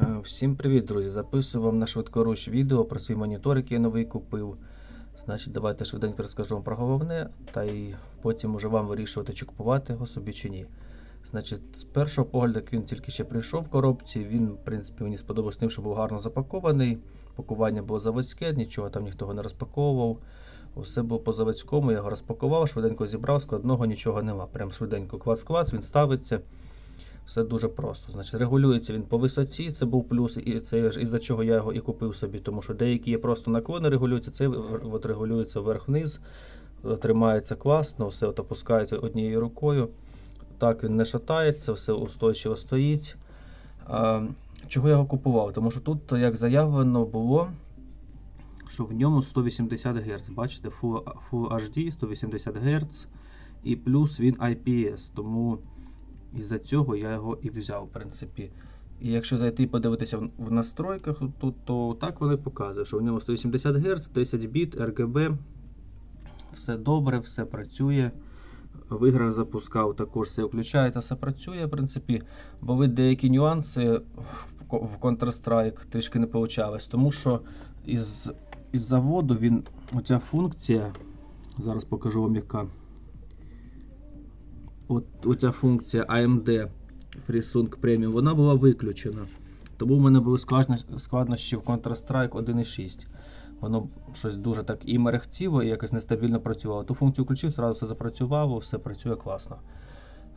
Е, Всім привіт, друзі! Записую вам на швидкоруч відео про свій монітор, який я новий купив. Значить, давайте швиденько розкажу вам про головне, та й потім уже вам вирішувати, чи купувати його собі чи ні. Значить, з першого погляду, як він тільки ще прийшов в коробці, він, в принципі, мені сподобався тим, що був гарно запакований. Пакування було заводське, нічого там ніхто не розпаковував. Усе було по заводському, я його розпакував, швиденько зібрав, складного нічого нема. Прям швиденько клац-клац, він ставиться. Все дуже просто. Значить, регулюється він по висоті, це був плюс, і це ж із-за чого я його і купив собі, тому що деякі є просто наклони регулюються, цей от регулюється вверх-вниз, тримається класно, все от опускається однією рукою. Так, він не шатається, все устойчиво стоїть. Чого я його купував? Тому що тут, як заявлено було, що в ньому 180 Гц. Бачите, Full, Full HD 180 Гц і плюс він IPS. Тому і за цього я його і взяв, в принципі. І якщо зайти і подивитися в- настройках, тут, то так вони показують, що в ньому 180 Гц, 10 біт, RGB. Все добре, все працює. В іграх запускав, також все включається, все працює, в принципі. Бо ви деякі нюанси в Counter-Strike трішки не получалось, тому що із, із заводу він, оця функція, зараз покажу вам яка. От оця функція AMD FreeSync Premium, вона була виключена. Тому в мене були складнощі в Counter-Strike 1.6. Воно щось дуже так і мерехтіло, і якось нестабільно працювало. Ту функцію включив, зразу все запрацювало, все працює класно.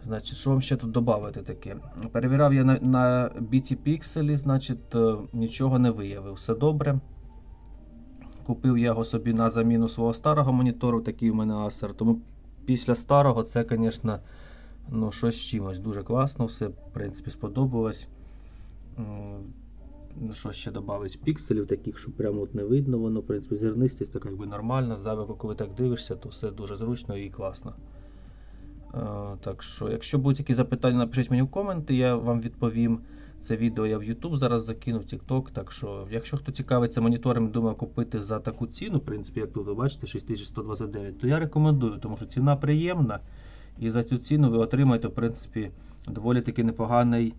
Значить, що вам ще тут додати таке? Перевіряв я на, на BT Pixel, значить, е, нічого не виявив. Все добре. Купив я його собі на заміну свого старого монітору, такий у мене Acer. Тому після старого це, звісно, ну, щось чимось. Дуже класно, все, в принципі, сподобалось. Що ще додати? Пікселів таких, що прямо от не видно, воно, в принципі, зернистість така якби нормальна. Здалеку, коли так дивишся, то все дуже зручно і класно. Е, так що, якщо будуть якісь запитання, напишіть мені в коменти, я вам відповім. Це відео я в YouTube зараз закинув, TikTok. Так що, якщо хто цікавиться монітором, думає купити за таку ціну, в принципі, як тут ви бачите, 6129, то я рекомендую, тому що ціна приємна. І за цю ціну ви отримаєте, в принципі, доволі таки непоганий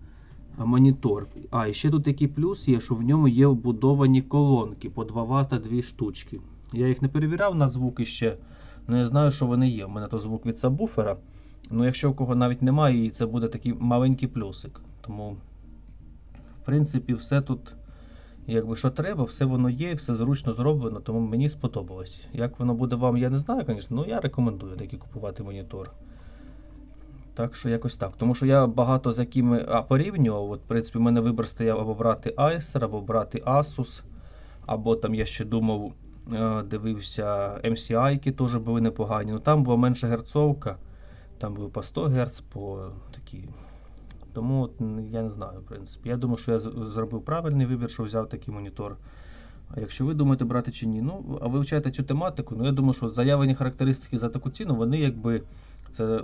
монітор. А, і ще тут такий плюс є, що в ньому є вбудовані колонки по 2 Вт 2 штучки. Я їх не перевіряв на звук іще, але я знаю, що вони є. У мене то звук від сабвуфера. Ну, якщо у кого навіть немає, це буде такий маленький плюсик. Тому, принципі, все тут, якби що треба, все воно є, все зручно зроблено, тому мені сподобалось. Як воно буде вам, я не знаю, звісно, ну я рекомендую такий купувати монітор. Так що якось так. Тому що я багато з якими а, порівнював. От, в принципі, в мене вибір стояв або брати Acer, або брати Asus, або там я ще думав, е, дивився MCI, які теж були непогані. Ну там була менша герцовка, там були по 100 Гц, по такі. Тому я не знаю, в принципі. Я думаю, що я зробив правильний вибір, що взяв такий монітор. А якщо ви думаєте брати чи ні, ну а вивчаєте цю тематику, ну я думаю, що заявлені характеристики за таку ціну, вони якби це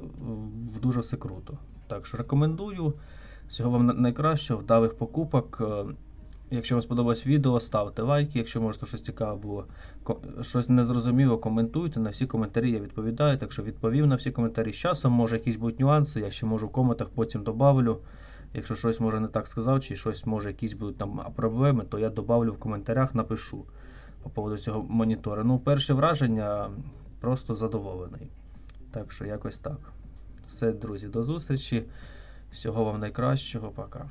дуже все круто. Так що рекомендую. Всього вам на- найкращого, вдалих покупок. Якщо вам сподобалось відео, ставте лайки. Якщо можете щось цікаве було, щось незрозуміло, коментуйте. На всі коментарі я відповідаю. Так що відповів на всі коментарі. З часом, може, якісь будуть нюанси, я ще можу в коментах потім добавлю. Якщо щось може не так сказав, чи щось може якісь будуть там проблеми, то я добавлю в коментарях, напишу по поводу цього монітора. Ну, перше враження просто задоволений. Так що якось так. Все, друзі, до зустрічі. Всього вам найкращого. Пока.